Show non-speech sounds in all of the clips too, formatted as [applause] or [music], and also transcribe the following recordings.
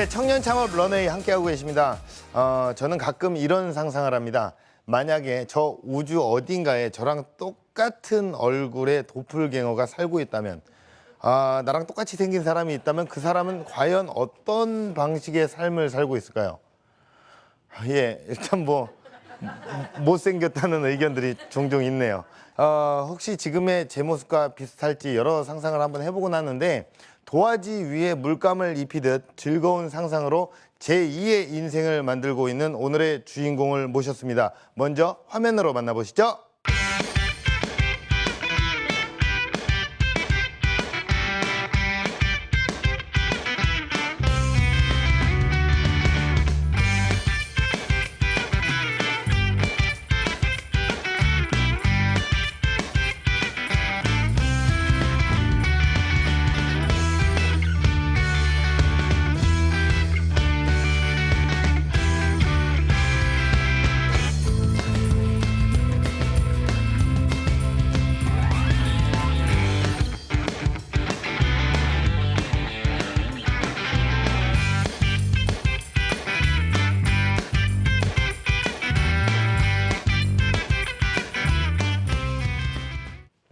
네, 청년 창업 런웨이 함께하고 계십니다. 어, 저는 가끔 이런 상상을 합니다. 만약에 저 우주 어딘가에 저랑 똑같은 얼굴의 도플갱어가 살고 있다면, 아, 나랑 똑같이 생긴 사람이 있다면 그 사람은 과연 어떤 방식의 삶을 살고 있을까요? 아, 예, 일단 뭐 못생겼다는 의견들이 종종 있네요. 어, 혹시 지금의 제 모습과 비슷할지 여러 상상을 한번 해보곤 하는데 도화지 위에 물감을 입히듯 즐거운 상상으로 제2의 인생을 만들고 있는 오늘의 주인공을 모셨습니다. 먼저 화면으로 만나보시죠.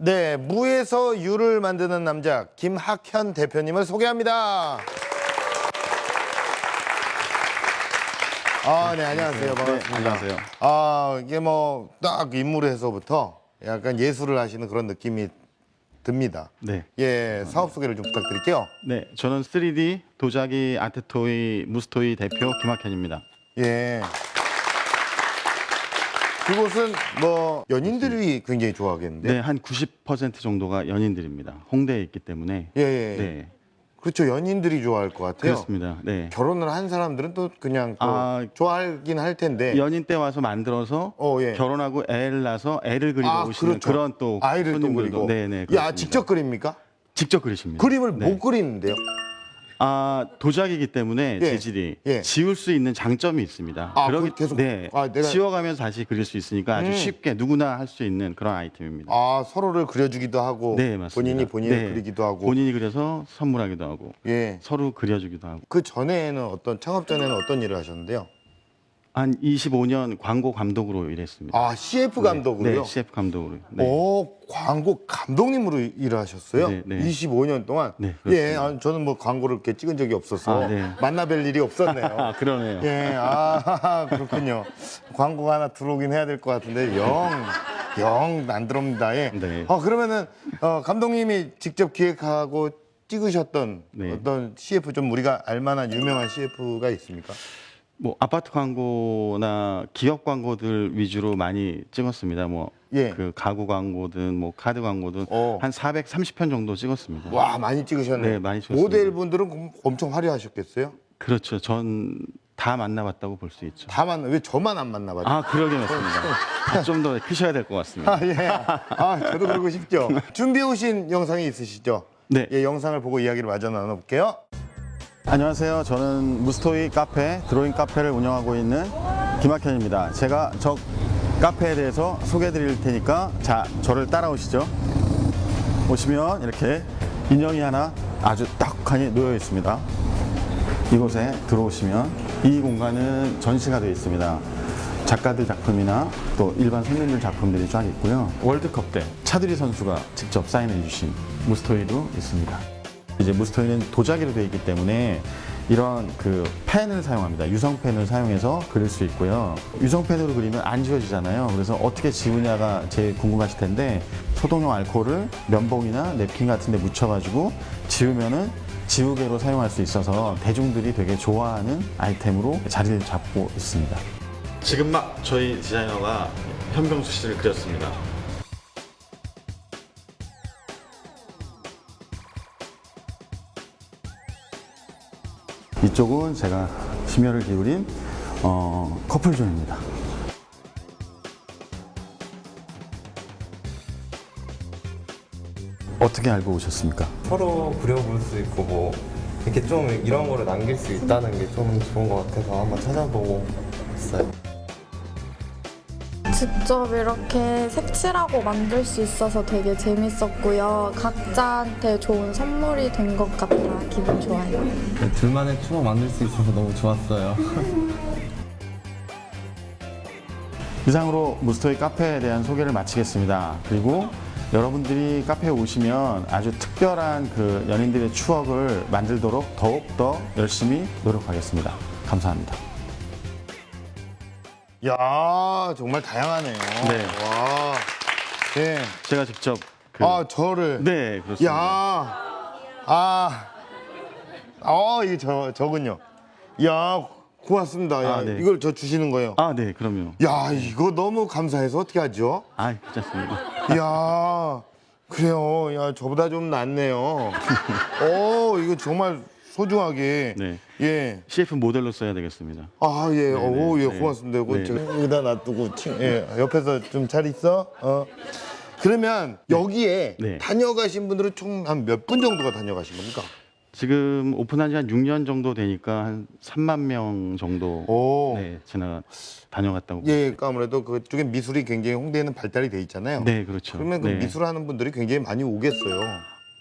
네, 무에서 유를 만드는 남자 김학현 대표님을 소개합니다. 아, 네, 안녕하세요. 반갑습니다. 안녕하세요. 아, 이게 뭐 딱 인물에서부터 약간 예술을 하시는 그런 느낌이 듭니다. 네. 예, 사업 소개를 좀 부탁드릴게요. 네, 저는 3D 도자기 아트토이 무스토이 대표 김학현입니다. 예. 그곳은 뭐 연인들이 굉장히 좋아하겠는데. 네, 한 90% 정도가 연인들입니다. 홍대에 있기 때문에. 예, 예. 네, 그렇죠. 연인들이 좋아할 것 같아요. 그렇습니다. 네. 결혼을 한 사람들은 또 그냥 또 아, 좋아하긴 할 텐데. 연인 때 와서 만들어서 어, 예. 결혼하고 애를 낳아서 애를 그리고 아, 오시는 그렇죠. 그런또 아이를 또 손님들도 그리고. 네, 네. 야, 그렇습니다. 직접 그립니까? 직접 그리십니다. 그림을 네. 못 그리는데요. 아, 도자기이기 때문에 예, 재질이 예. 지울 수 있는 장점이 있습니다. 아, 그러기 그걸 계속- 네. 아, 내가- 지워가면서 다시 그릴 수 있으니까 아주 음. 쉽게 누구나 할 수 있는 그런 아이템입니다. 아, 서로를 그려주기도 하고 네, 맞습니다. 본인이 본인을 네. 그리기도 하고. 본인이 그려서 선물하기도 하고 예. 서로 그려주기도 하고 그 전에는 어떤 창업 전에는 어떤 일을 하셨는데요? 한 25년 광고 감독으로 일했습니다. 아, CF 감독으로요? 네, CF 감독으로. 네. 오, 광고 감독님으로 일을 하셨어요? 네, 네. 25년 동안? 네, 예, 그렇습니다. 아, 저는 뭐 광고를 이렇게 찍은 적이 없어서 아, 네. 만나뵐 일이 없었네요. 아 [laughs] 그러네요. 예, 아, [laughs] 그렇군요. 광고가 하나 들어오긴 해야 될 것 같은데, 영, 영 안 들어옵니다. 예. 네. 어, 그러면은, 어, 감독님이 직접 기획하고 찍으셨던 네. 어떤 CF 좀 우리가 알만한 유명한 CF가 있습니까? 뭐 아파트 광고나 기업 광고들 위주로 많이 찍었습니다. 뭐그 예. 가구 광고든 뭐 카드 광고든 어. 한 430편 정도 찍었습니다. 와, 많이 찍으셨네요. 네, 많이 찍었습니다. 모델분들은 그럼 엄청 화려하셨겠어요? 그렇죠. 전 다 만나봤다고 볼 수 있죠. 다만, 왜 저만 안 만나봤죠? 아 그러게 맞습니다. 좀 더 크셔야 될 것 같습니다. 아, 예. 아, 저도 그러고 싶죠. 준비해 오신 영상이 있으시죠? 네. 예, 영상을 보고 이야기를 마저 나눠볼게요. 안녕하세요. 저는 무스토이 카페, 드로잉 카페를 운영하고 있는 김학현입니다. 제가 저 카페에 대해서 소개해 드릴 테니까 자, 저를 따라오시죠. 오시면 이렇게 인형이 하나 아주 딱하니 놓여 있습니다. 이곳에 들어오시면 이 공간은 전시가 되어 있습니다. 작가들 작품이나 또 일반 손님들 작품들이 쫙 있고요. 월드컵 때 차두리 선수가 직접 사인해 주신 무스토이도 있습니다. 이제 무스토이는 도자기로 되어 있기 때문에 이런 그 펜을 사용합니다. 유성펜을 사용해서 그릴 수 있고요. 유성펜으로 그리면 안 지워지잖아요. 그래서 어떻게 지우냐가 제일 궁금하실 텐데 소독용 알코올을 면봉이나 냅킨 같은 데 묻혀가지고 지우면은 지우개로 사용할 수 있어서 대중들이 되게 좋아하는 아이템으로 자리를 잡고 있습니다. 지금 막 저희 디자이너가 현병수 씨를 그렸습니다. 이쪽은 제가 심혈을 기울인 어, 커플존입니다. 어떻게 알고 오셨습니까? 서로 그려볼 수 있고 뭐 이렇게 좀 이런 거를 남길 수 있다는 게 좀 좋은 것 같아서 한번 찾아보고. 직접 이렇게 색칠하고 만들 수 있어서 되게 재밌었고요. 각자한테 좋은 선물이 된 것 같아 기분 좋아요. 네, 둘만의 추억 만들 수 있어서 너무 좋았어요. [laughs] 이상으로 무스토이 카페에 대한 소개를 마치겠습니다. 그리고 여러분들이 카페에 오시면 아주 특별한 그 연인들의 추억을 만들도록 더욱 더 열심히 노력하겠습니다. 감사합니다. 야 정말 다양하네요. 네. 와. 예. 제가 직접 그 아 저를. 네, 그렇습니다. 야. 아. 아 이게 저 저군요. 야 고맙습니다. 야, 아, 네. 이걸 저 주시는 거예요. 아, 네, 그럼요. 야 이거 너무 감사해서 어떻게 하죠? 아, 괜찮습니다. 야 그래요. 야 저보다 좀 낫네요. [laughs] 어 이거 정말 소중하게. 네. 예. CF 모델로 써야 되겠습니다. 아, 예. 오, 예, 네. 고맙습니다. 이거 네. 제가 여기다 놔두고, 친, 예, 옆에서 좀 잘 있어? 어. 그러면 여기에 네. 다녀가신 분들은 총 한 몇 분 정도가 다녀가신 겁니까? 지금 오픈한 지 한 6년 정도 되니까 한 3만 명 정도 오. 네, 제가 다녀갔다고. 예, 그러니까 아무래도 그쪽에 미술이 굉장히 홍대에는 발달이 돼 있잖아요. 네, 그렇죠. 그러면 그 네. 미술하는 분들이 굉장히 많이 오겠어요.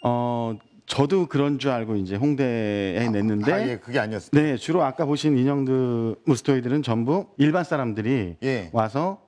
어, 저도 그런 줄 알고 이제 홍대에 냈는데 아, 예, 그게 아니었어요. 네, 주로 아까 보신 인형들 무스토이들은 전부 일반 사람들이 예. 와서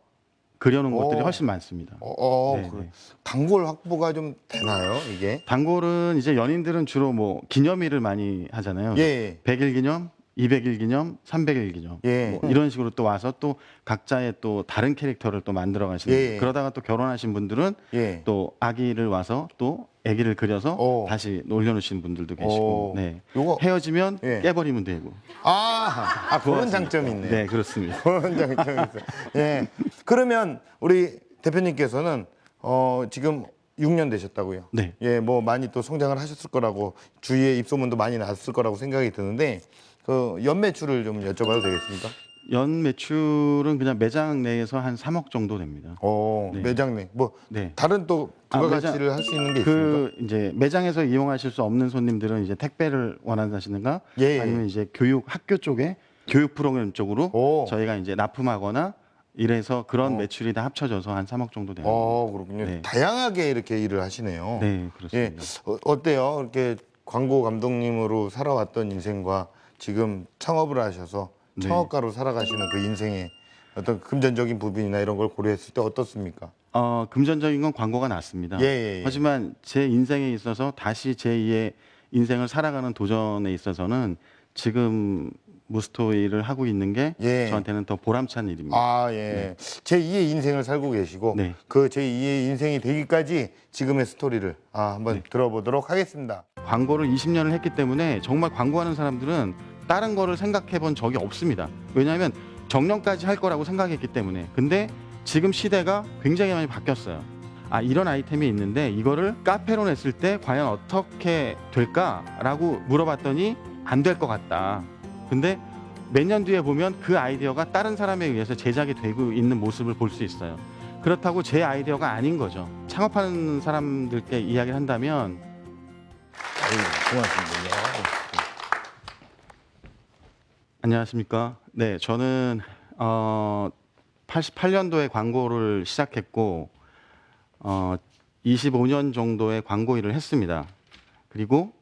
그려놓은 오. 것들이 훨씬 많습니다. 어, 어 네, 그래. 네. 단골 확보가 좀 되나요, 이게? 단골은 이제 연인들은 주로 뭐 기념일을 많이 하잖아요. 예. 100일 기념, 200일 기념, 300일 기념. 예. 뭐 이런 식으로 또 와서 또 각자의 또 다른 캐릭터를 또 만들어 가시는 예. 그러다가 또 결혼하신 분들은 예. 또 아기를 와서 또 아기를 그려서 오. 다시 올려놓으시는 분들도 계시고 오. 네. 요거- 헤어지면 예. 깨버리면 되고 아, 아 그런. 장점이 있네요. 네 그렇습니다 [laughs] 그런 장점이 있어요. 예. 그러면 우리 대표님께서는 어, 지금 6년 되셨다고요. 네. 예, 뭐 많이 또 성장을 하셨을 거라고 주위에 입소문도 많이 났을 거라고 생각이 드는데 그 연매출을 좀 여쭤봐도 되겠습니까? 연 매출은 그냥 매장 내에서 한 3억 정도 됩니다 어, 네. 매장 내. 뭐 네. 다른 또 아, 부가가치를 할 수 있는 게 있습니까? 그 이제 매장에서 이용하실 수 없는 손님들은 이제 택배를 원한다시는가 예, 예. 아니면 이제 교육 학교 쪽에 교육 프로그램 쪽으로 오. 저희가 이제 납품하거나 이래서 그런 어. 매출이 다 합쳐져서 한 3억 정도 돼요. 어, 그렇군요. 네. 다양하게 이렇게 일을 하시네요. 네, 예. 그렇습니다. 어, 어때요? 이렇게 광고 감독님으로 살아왔던 인생과 지금 창업을 하셔서 네. 창업가로 살아가시는 그 인생의 어떤 금전적인 부분이나 이런 걸 고려했을 때 어떻습니까? 어, 금전적인 건 광고가 났습니다. 예, 예, 예. 하지만 제 인생에 있어서 다시 제2의 인생을 살아가는 도전에 있어서는 지금 무스토이를 하고 있는 게 예. 저한테는 더 보람찬 일입니다. 아, 예. 제 2의 인생을 살고 계시고 네. 그 제 2의 인생이 되기까지 지금의 스토리를 아, 한번 네. 들어보도록 하겠습니다. 광고를 20년을 했기 때문에 정말 광고하는 사람들은 다른 거를 생각해 본 적이 없습니다. 왜냐하면 정년까지 할 거라고 생각했기 때문에. 근데 지금 시대가 굉장히 많이 바뀌었어요. 아, 이런 아이템이 있는데 이거를 카페로 냈을 때 과연 어떻게 될까라고 물어봤더니 안 될 것 같다. 근데 몇 년 뒤에 보면 그 아이디어가 다른 사람에 의해서 제작이 되고 있는 모습을 볼 수 있어요. 그렇다고 제 아이디어가 아닌 거죠. 창업하는 사람들께 이야기를 한다면 고맙습니다. 안녕하십니까. 네, 저는 어, 88년도에 광고를 시작했고 어, 25년 정도의 광고 일을 했습니다. 그리고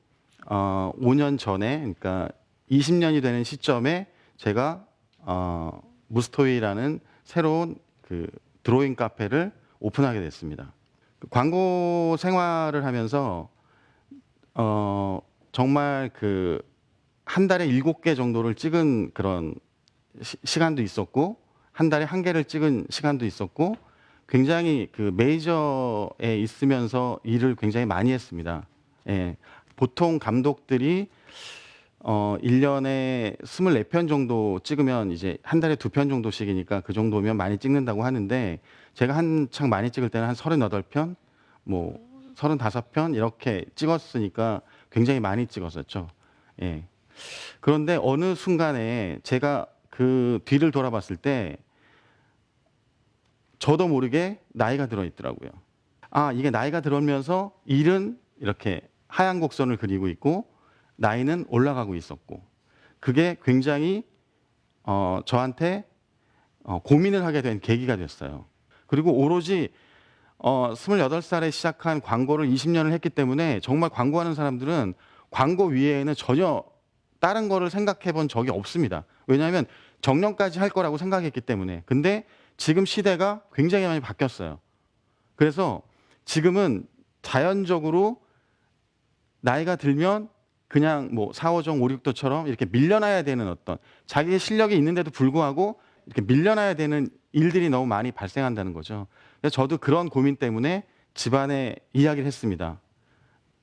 어, 5년 전에, 그러니까 20년이 되는 시점에 제가 어, 무스토이라는 새로운 그 드로잉 카페를 오픈하게 됐습니다. 그 광고 생활을 하면서 어, 정말 그 한 달에 일곱 개 정도를 찍은 그런 시, 간도 있었고 한 달에 한 개를 찍은 시간도 있었고 굉장히 그 메이저에 있으면서 일을 굉장히 많이 했습니다. 예. 보통 감독들이 어 1년에 24편 정도 찍으면 이제 한 달에 두편 정도씩이니까 그 정도면 많이 찍는다고 하는데 제가 한창 많이 찍을 때는 한 38편, 뭐 35편 이렇게 찍었으니까 굉장히 많이 찍었었죠. 예. 그런데 어느 순간에 제가 그 뒤를 돌아봤을 때 저도 모르게 나이가 들어 있더라고요. 아, 이게 나이가 들어오면서 일은 이렇게 하얀 곡선을 그리고 있고 나이는 올라가고 있었고 그게 굉장히 어, 저한테 어, 고민을 하게 된 계기가 됐어요. 그리고 오로지 어 28살에 시작한 광고를 20년을 했기 때문에 정말 광고하는 사람들은 광고 위에는 전혀 다른 거를 생각해 본 적이 없습니다. 왜냐하면 정년까지 할 거라고 생각했기 때문에. 근데 지금 시대가 굉장히 많이 바뀌었어요. 그래서 지금은 자연적으로 나이가 들면 그냥 뭐 4, 5정, 5, 6도처럼 이렇게 밀려나야 되는 어떤 자기의 실력이 있는데도 불구하고 이렇게 밀려나야 되는 일들이 너무 많이 발생한다는 거죠. 그래서 저도 그런 고민 때문에 집안에 이야기를 했습니다.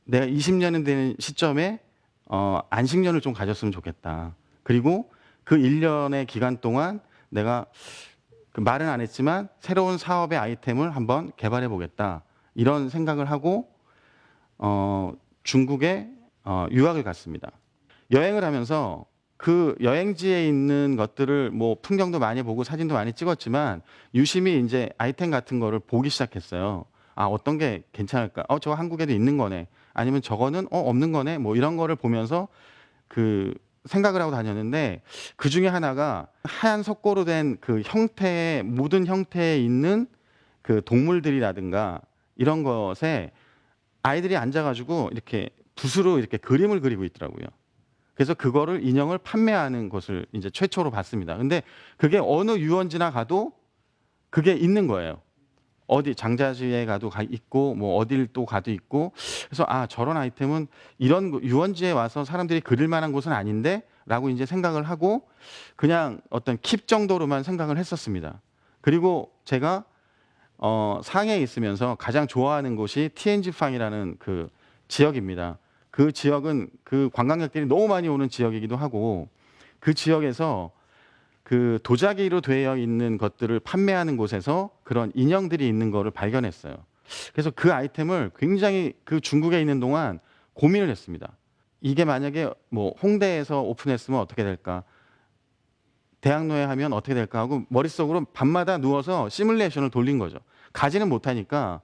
내가 20년이 되는 시점에 어, 안식년을 좀 가졌으면 좋겠다. 그리고 그 1년의 기간 동안 내가 그 말은 안 했지만 새로운 사업의 아이템을 한번 개발해 보겠다. 이런 생각을 하고 어, 중국에 어, 유학을 갔습니다. 여행을 하면서 그 여행지에 있는 것들을 뭐 풍경도 많이 보고 사진도 많이 찍었지만 유심히 이제 아이템 같은 거를 보기 시작했어요. 아, 어떤 게 괜찮을까? 어, 저거 한국에도 있는 거네. 아니면 저거는 어, 없는 거네. 뭐 이런 거를 보면서 그 생각을 하고 다녔는데 그 중에 하나가 하얀 석고로 된 그 형태의 모든 형태에 있는 그 동물들이라든가 이런 것에 아이들이 앉아가지고 이렇게 붓으로 이렇게 그림을 그리고 있더라고요. 그래서 그거를 인형을 판매하는 것을 이제 최초로 봤습니다. 근데 그게 어느 유원지나 가도 그게 있는 거예요. 어디 장자지에 가도 가 있고 뭐 어딜 또 가도 있고 그래서 아 저런 아이템은 이런 거- 유원지에 와서 사람들이 그릴 만한 곳은 아닌데라고 이제 생각을 하고 그냥 어떤 킵 정도로만 생각을 했었습니다. 그리고 제가 어 상해에 있으면서 가장 좋아하는 곳이 TNG팡이라는 그 지역입니다. 그 지역은 그 관광객들이 너무 많이 오는 지역이기도 하고 그 지역에서 그 도자기로 되어 있는 것들을 판매하는 곳에서 그런 인형들이 있는 거를 발견했어요. 그래서 그 아이템을 굉장히 그 중국에 있는 동안 고민을 했습니다. 이게 만약에 뭐 홍대에서 오픈했으면 어떻게 될까? 대학로에 하면 어떻게 될까 하고 머릿속으로 밤마다 누워서 시뮬레이션을 돌린 거죠. 가지는 못하니까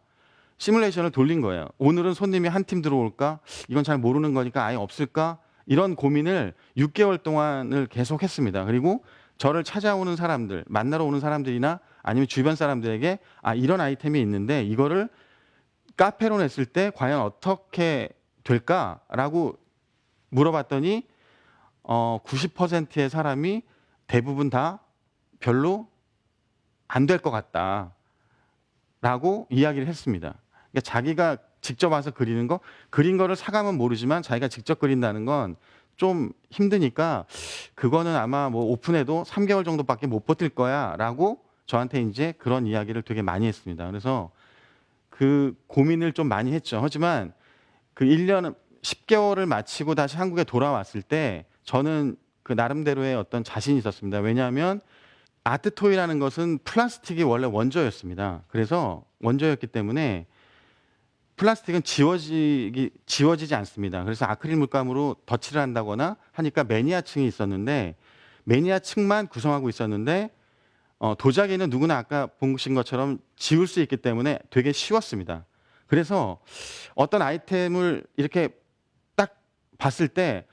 시뮬레이션을 돌린 거예요. 오늘은 손님이 한 팀 들어올까? 이건 잘 모르는 거니까 아예 없을까? 이런 고민을 6개월 동안을 계속 했습니다. 그리고 저를 찾아오는 사람들, 만나러 오는 사람들이나 아니면 주변 사람들에게 아, 이런 아이템이 있는데 이거를 카페로 냈을 때 과연 어떻게 될까라고 물어봤더니 어, 90%의 사람이 대부분 다 별로 안 될 것 같다라고 이야기를 했습니다. 그러니까 자기가 직접 와서 그리는 거, 그린 거를 사감은 모르지만 자기가 직접 그린다는 건 좀 힘드니까 그거는 아마 뭐 오픈해도 3개월 정도밖에 못 버틸 거야라고 저한테 이제 그런 이야기를 되게 많이 했습니다. 그래서 그 고민을 좀 많이 했죠. 하지만 그 1년 10개월을 마치고 다시 한국에 돌아왔을 때 저는 그 나름대로의 어떤 자신이 있었습니다. 왜냐하면 아트토이라는 것은 플라스틱이 원래 원조였습니다. 그래서 원조였기 때문에 플라스틱은 지워지기 지워지지 않습니다. 그래서 아크릴 물감으로 덧칠을 한다거나 하니까 매니아층이 있었는데 매니아층만 구성하고 있었는데 어, 도자기는 누구나 아까 보신 것처럼 지울 수 있기 때문에 되게 쉬웠습니다. 그래서 어떤 아이템을 이렇게 딱 봤을 때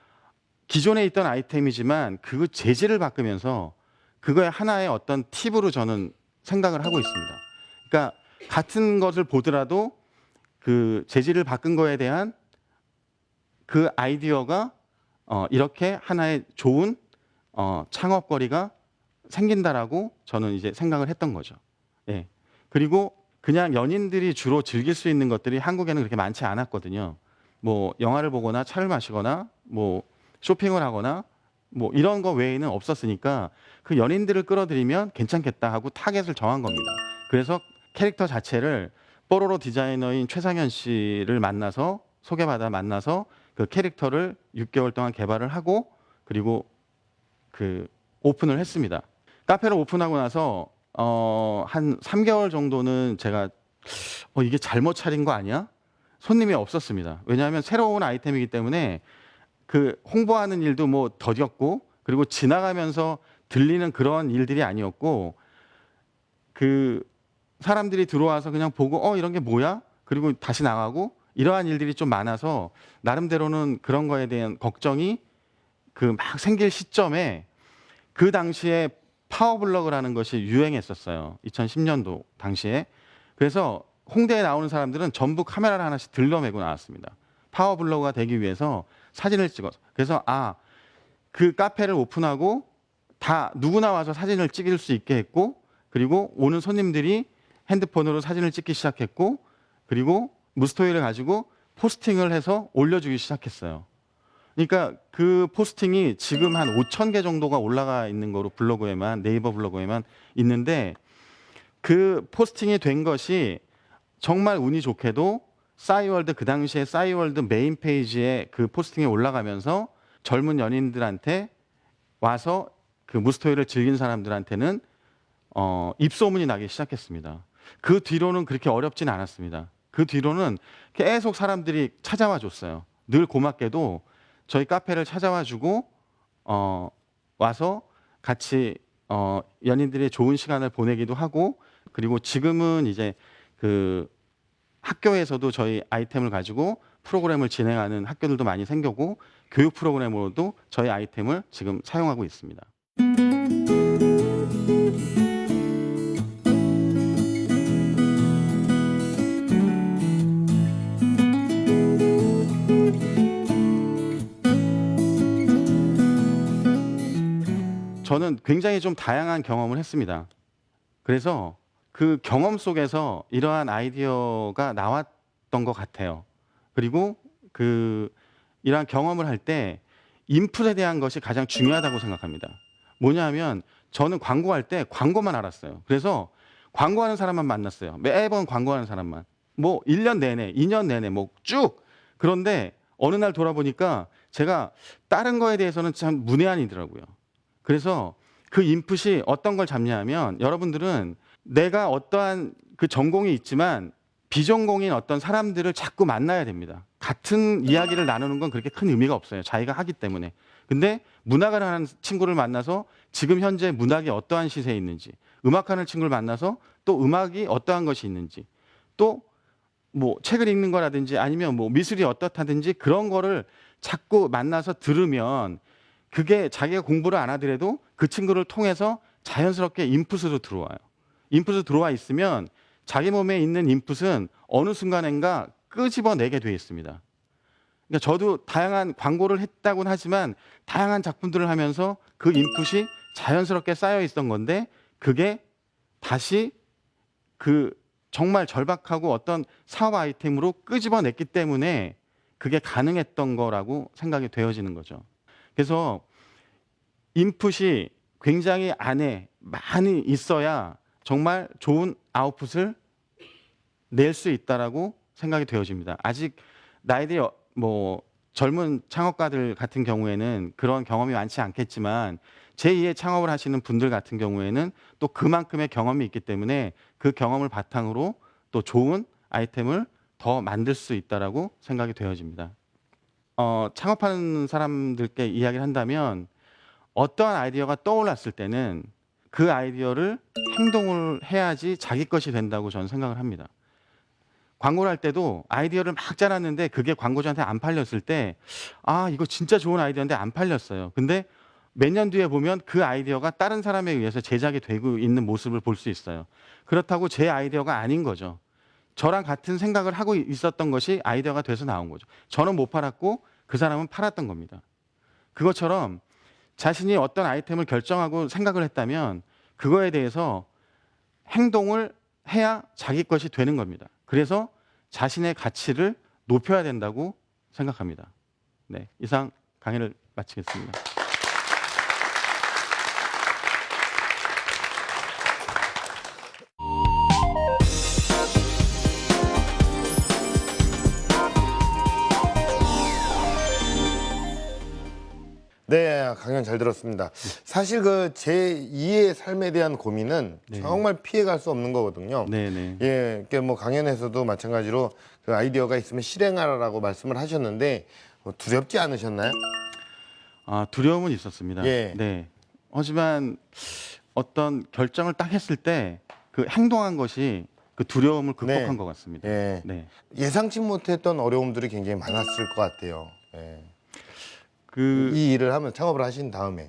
기존에 있던 아이템이지만 그 재질을 바꾸면서 그거의 하나의 어떤 팁으로 저는 생각을 하고 있습니다. 그러니까 같은 것을 보더라도 그 재질을 바꾼 거에 대한 그 아이디어가 어, 이렇게 하나의 좋은 어, 창업거리가 생긴다라고 저는 이제 생각을 했던 거죠. 예. 그리고 그냥 연인들이 주로 즐길 수 있는 것들이 한국에는 그렇게 많지 않았거든요. 뭐 영화를 보거나 차를 마시거나 뭐 쇼핑을 하거나 뭐 이런 거 외에는 없었으니까 그 연인들을 끌어들이면 괜찮겠다 하고 타겟을 정한 겁니다. 그래서 캐릭터 자체를 뽀로로 디자이너인 최상현 씨를 만나서 소개받아 만나서 그 캐릭터를 6개월 동안 개발을 하고 그리고 그 오픈을 했습니다. 카페를 오픈하고 나서 어, 한 3개월 정도는 제가 어, 이게 잘못 차린 거 아니야? 손님이 없었습니다. 왜냐하면 새로운 아이템이기 때문에 그 홍보하는 일도 뭐 더뎠고 그리고 지나가면서 들리는 그런 일들이 아니었고 그 사람들이 들어와서 그냥 보고 어 이런 게 뭐야? 그리고 다시 나가고 이러한 일들이 좀 많아서 나름대로는 그런 거에 대한 걱정이 그 막 생길 시점에 그 당시에 파워블로그라는 것이 유행했었어요. 2010년도 당시에. 그래서 홍대에 나오는 사람들은 전부 카메라를 하나씩 들러매고 나왔습니다. 파워블로그가 되기 위해서 사진을 찍어서. 그래서 아, 그 카페를 오픈하고 다 누구나 와서 사진을 찍을 수 있게 했고 그리고 오는 손님들이 핸드폰으로 사진을 찍기 시작했고 그리고 무스토이를 가지고 포스팅을 해서 올려주기 시작했어요. 그러니까 그 포스팅이 지금 한 5천 개 정도가 올라가 있는 거로 블로그에만 네이버 블로그에만 있는데 그 포스팅이 된 것이 정말 운이 좋게도 싸이월드 그 당시에 싸이월드 메인 페이지에 그 포스팅이 올라가면서 젊은 연인들한테 와서 그 무스토이를 즐긴 사람들한테는 어, 입소문이 나기 시작했습니다. 그 뒤로는 그렇게 어렵진 않았습니다. 그 뒤로는 계속 사람들이 찾아와 줬어요. 늘 고맙게도 저희 카페를 찾아와 주고 어, 와서 같이 어, 연인들의 좋은 시간을 보내기도 하고 그리고 지금은 이제 그 학교에서도 저희 아이템을 가지고 프로그램을 진행하는 학교들도 많이 생겼고 교육 프로그램으로도 저희 아이템을 지금 사용하고 있습니다. 저는 굉장히 좀 다양한 경험을 했습니다. 그래서 그 경험 속에서 이러한 아이디어가 나왔던 것 같아요. 그리고 그 이러한 경험을 할 때 인풋에 대한 것이 가장 중요하다고 생각합니다. 뭐냐면 저는 광고할 때 광고만 알았어요. 그래서 광고하는 사람만 만났어요. 매번 광고하는 사람만. 뭐 1년 내내, 2년 내내 뭐 쭉. 그런데 어느 날 돌아보니까 제가 다른 거에 대해서는 참 문외한이더라고요. 그래서 그 인풋이 어떤 걸 잡냐면 여러분들은 내가 어떠한 그 전공이 있지만 비전공인 어떤 사람들을 자꾸 만나야 됩니다. 같은 이야기를 나누는 건 그렇게 큰 의미가 없어요. 자기가 하기 때문에. 근데 문학을 하는 친구를 만나서 지금 현재 문학이 어떠한 시세에 있는지, 음악하는 친구를 만나서 또 음악이 어떠한 것이 있는지, 또 뭐 책을 읽는 거라든지 아니면 뭐 미술이 어떻다든지 그런 거를 자꾸 만나서 들으면 그게 자기가 공부를 안 하더라도 그 친구를 통해서 자연스럽게 인풋으로 들어와요. 인풋으로 들어와 있으면 자기 몸에 있는 인풋은 어느 순간인가 끄집어내게 돼 있습니다. 그러니까 저도 다양한 광고를 했다고는 하지만 다양한 작품들을 하면서 그 인풋이 자연스럽게 쌓여 있던 건데 그게 다시 그 정말 절박하고 어떤 사업 아이템으로 끄집어냈기 때문에 그게 가능했던 거라고 생각이 되어지는 거죠. 그래서 인풋이 굉장히 안에 많이 있어야 정말 좋은 아웃풋을 낼 수 있다라고 생각이 되어집니다. 아직 나이들이 어- 뭐 젊은 창업가들 같은 경우에는 그런 경험이 많지 않겠지만 제2의 창업을 하시는 분들 같은 경우에는 또 그만큼의 경험이 있기 때문에 그 경험을 바탕으로 또 좋은 아이템을 더 만들 수 있다라고 생각이 되어집니다. 어, 창업하는 사람들께 이야기를 한다면 어떠한 아이디어가 떠올랐을 때는 그 아이디어를 행동을 해야지 자기 것이 된다고 저는 생각을 합니다. 광고를 할 때도 아이디어를 막 짜놨는데 그게 광고주한테 안 팔렸을 때, 아, 이거 진짜 좋은 아이디어인데 안 팔렸어요. 근데 몇 년 뒤에 보면 그 아이디어가 다른 사람에 의해서 제작이 되고 있는 모습을 볼 수 있어요. 그렇다고 제 아이디어가 아닌 거죠. 저랑 같은 생각을 하고 있었던 것이 아이디어가 돼서 나온 거죠. 저는 못 팔았고 그 사람은 팔았던 겁니다. 그것처럼 자신이 어떤 아이템을 결정하고 생각을 했다면 그거에 대해서 행동을 해야 자기 것이 되는 겁니다. 그래서 자신의 가치를 높여야 된다고 생각합니다. 네, 이상 강의를 마치겠습니다. 네, 강연 잘 들었습니다. 사실 그 제 2의 삶에 대한 고민은 네. 정말 피해갈 수 없는 거거든요. 네, 네. 예, 그뭐 강연에서도 마찬가지로 그 아이디어가 있으면 실행하라라고 말씀을 하셨는데 뭐 두렵지 않으셨나요? 아, 두려움은 있었습니다. 예. 네. 하지만 어떤 결정을 딱 했을 때 그 행동한 것이 그 두려움을 극복한 네. 것 같습니다. 예, 네. 예상치 못했던 어려움들이 굉장히 많았을 것 같아요. 예. 그 이 일을 하면 창업을 하신 다음에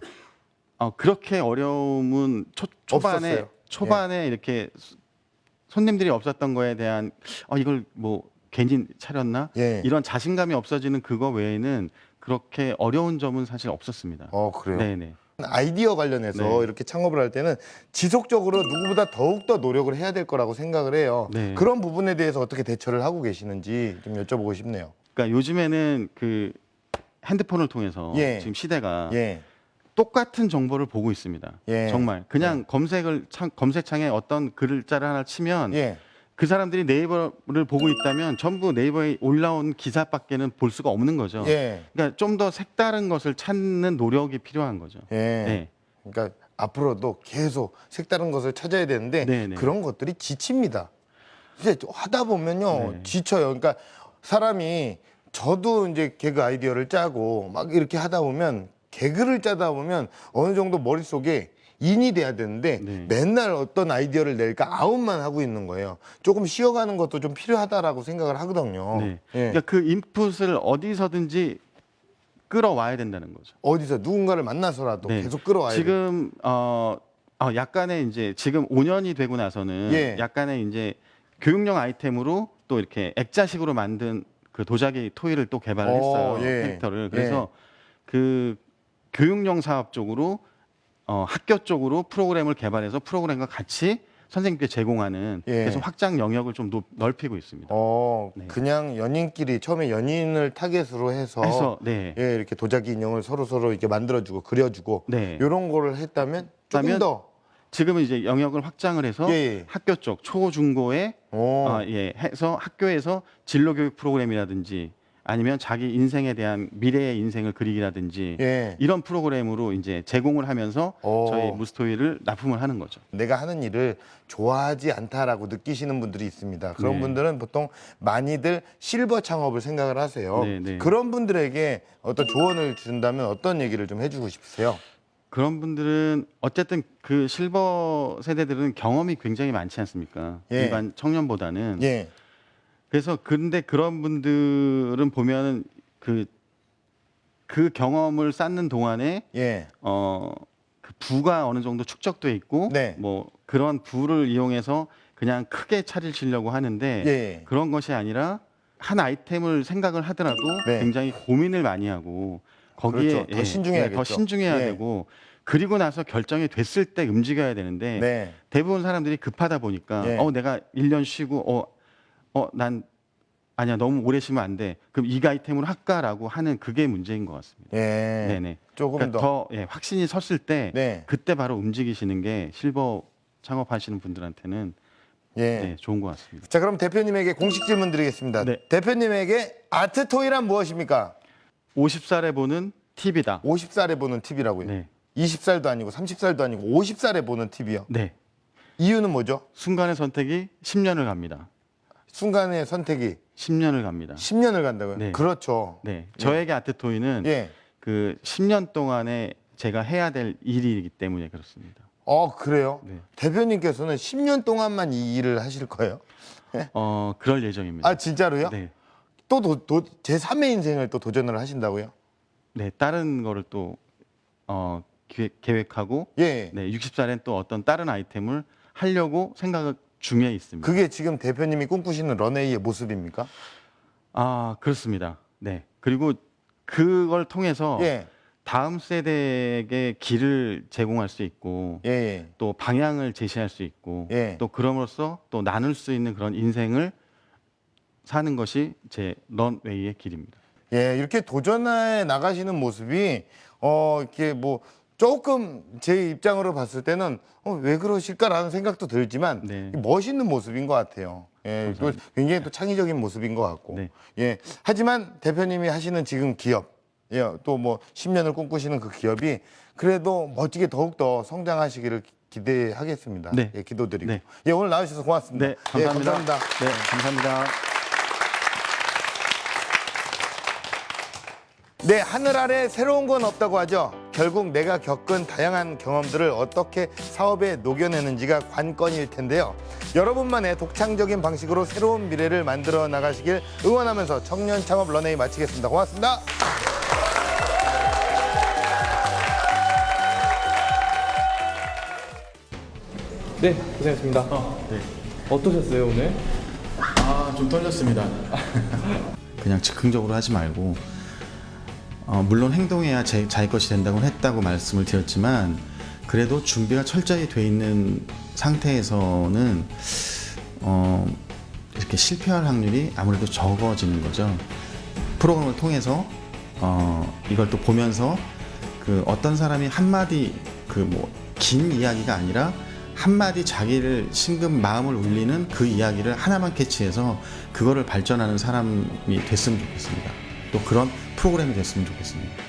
어, 그렇게 어려움은 초, 초반에 없었어요. 초반에 이렇게 수- 손님들이 없었던 거에 대한 어 이걸 뭐 괜히 차렸나 예. 이런 자신감이 없어지는 그거 외에는 그렇게 어려운 점은 사실 없었습니다. 어 그래요. 네네. 아이디어 관련해서 네. 이렇게 창업을 할 때는 지속적으로 누구보다 더욱 더 노력을 해야 될 거라고 생각을 해요. 네. 그런 부분에 대해서 어떻게 대처를 하고 계시는지 좀 여쭤보고 싶네요. 그러니까 요즘에는 그 핸드폰을 통해서 예. 지금 시대가 예. 똑같은 정보를 보고 있습니다. 예. 정말 그냥 검색을 창, 검색창에 어떤 글자를 하나 치면 예. 그 사람들이 네이버를 보고 있다면 전부 네이버에 올라온 기사밖에는 볼 수가 없는 거죠. 예. 그러니까 좀 더 색다른 것을 찾는 노력이 필요한 거죠. 예. 네. 그러니까 앞으로도 계속 색다른 것을 찾아야 되는데 네, 네. 그런 것들이 지칩니다. 이제 하다 보면요 네. 지쳐요. 그러니까 사람이 저도 이제 개그 아이디어를 짜고 막 이렇게 하다 보면 개그를 짜다 보면 어느 정도 머릿속에 인이 돼야 되는데 네. 맨날 어떤 아이디어를 낼까 아웃만 하고 있는 거예요. 조금 쉬어가는 것도 좀 필요하다라고 생각을 하거든요. 네. 예. 그러니까 그 인풋을 어디서든지 끌어와야 된다는 거죠. 어디서 누군가를 만나서라도 네. 계속 끌어와야 돼. 지금 어, 어 약간의 이제 지금 5년이 되고 나서는 예. 약간의 이제 교육용 아이템으로 또 이렇게 액자식으로 만든 그 도자기 토이를 또 개발을 어, 했어요 예. 캐릭터를 그래서 그 교육용 사업 쪽으로 어, 학교 쪽으로 프로그램을 개발해서 프로그램과 같이 선생님께 제공하는 예. 그래서 확장 영역을 좀 높- 넓히고 있습니다. 어, 네. 그냥 연인끼리 처음에 연인을 타겟으로 해서, 해서 네. 예, 이렇게 도자기 인형을 서로 서로 이렇게 만들어주고 그려주고 네. 이런 거를 했다면 조금 더 지금은 이제 영역을 확장을 해서 예, 예. 학교 쪽 초중고에 어, 어, 예, 해서 학교에서 진로 교육 프로그램이라든지 아니면 자기 인생에 대한 미래의 인생을 그리기라든지 예. 이런 프로그램으로 이제 제공을 하면서 오. 저희 무스토이를 납품을 하는 거죠. 내가 하는 일을 좋아하지 않다라고 느끼시는 분들이 있습니다. 그런 네. 분들은 보통 많이들 실버 창업을 생각을 하세요. 네, 네. 그런 분들에게 어떤 조언을 준다면 어떤 얘기를 좀 해주고 싶으세요? 그런 분들은 어쨌든 그 실버 세대들은 경험이 굉장히 많지 않습니까? 예. 일반 청년보다는. 예, 그래서 근데 그런 분들은 보면은 그, 그 경험을 쌓는 동안에 예, 어, 그 부가 어느 정도 축적돼 있고 네. 뭐 그런 부를 이용해서 그냥 크게 차리시려고 하는데 예. 그런 것이 아니라 한 아이템을 생각을 하더라도 네. 굉장히 고민을 많이 하고 거기에 그렇죠. 더 신중해야겠죠. 더 신중해야 예. 되고 그리고 나서 결정이 됐을 때 움직여야 되는데 네, 대부분 사람들이 급하다 보니까 예. 어 내가 1년 쉬고 어어난 아니야 너무 오래 쉬면 안 돼. 그럼 이 아이템으로 할까라고 하는 그게 문제인 것 같습니다. 예. 네네. 조금 그러니까 더. 더 예, 확신이 섰을 때 네. 그때 바로 움직이시는 게 실버 창업하시는 분들한테는 예. 네, 좋은 것 같습니다. 자 그럼 대표님에게 공식 질문 드리겠습니다. 네. 대표님에게 아트 토이란 무엇입니까? 50살에 보는 TV다. 50살에 보는 TV라고요. 네. 20살도 아니고 30살도 아니고 50살에 보는 TV요. 네. 이유는 뭐죠? 순간의 선택이 10년을 갑니다. 순간의 선택이 10년을 갑니다. 10년을 간다고요? 네. 그렇죠. 네. 저에게 아트토이는 예. 그 10년 동안에 제가 해야 될 일이기 때문에 그렇습니다. 어 그래요? 네. 대표님께서는 10년 동안만 이 일을 하실 거예요? 어, 그럴 예정입니다. 아 진짜로요? 네. 또제 3의 인생을 또 도전을 하신다고요? 네, 다른 거를 또 어, 기획, 계획하고 예. 네, 60살엔 또 어떤 다른 아이템을 하려고 생각 중에 있습니다. 그게 지금 대표님이 꿈꾸시는 런웨이의 모습입니까? 아, 그렇습니다. 네. 그리고 그걸 통해서 예. 다음 세대에게 길을 제공할 수 있고 예. 예. 또 방향을 제시할 수 있고 예. 또 그럼으로써 또 나눌 수 있는 그런 인생을 사는 것이 제 런웨이의 길입니다. 예, 이렇게 도전해 나가시는 모습이 어 이렇게 뭐 조금 제 입장으로 봤을 때는 어, 왜 그러실까라는 생각도 들지만 네. 멋있는 모습인 것 같아요. 예, 또 굉장히 또 창의적인 모습인 것 같고. 네. 예, 하지만 대표님이 하시는 지금 기업, 예, 또 뭐 10년을 꿈꾸시는 그 기업이 그래도 멋지게 더욱 더 성장하시기를 기대하겠습니다. 네. 예, 기도드리고. 네. 예, 오늘 나와주셔서 고맙습니다. 네, 감사합니다. 예, 감사합니다. 네, 감사합니다. 네, 하늘 아래 새로운 건 없다고 하죠. 결국 내가 겪은 다양한 경험들을 어떻게 사업에 녹여내는지가 관건일 텐데요. 여러분만의 독창적인 방식으로 새로운 미래를 만들어 나가시길 응원하면서 청년 창업 런웨이 마치겠습니다. 고맙습니다. 네, 고생했습니다. 네. 어떠셨어요, 오늘? 아, 좀 떨렸습니다. [laughs] 그냥 즉흥적으로 하지 말고, 어, 물론 행동해야 제, 자기 것이 된다고 했다고 말씀을 드렸지만, 그래도 준비가 철저히 돼 있는 상태에서는, 어, 이렇게 실패할 확률이 아무래도 적어지는 거죠. 프로그램을 통해서, 어, 이걸 또 보면서, 그 어떤 사람이 한마디, 그 뭐, 긴 이야기가 아니라, 한마디 자기를 심금 마음을 울리는 그 이야기를 하나만 캐치해서 그거를 발전하는 사람이 됐으면 좋겠습니다. 또 그런 프로그램이 됐으면 좋겠습니다.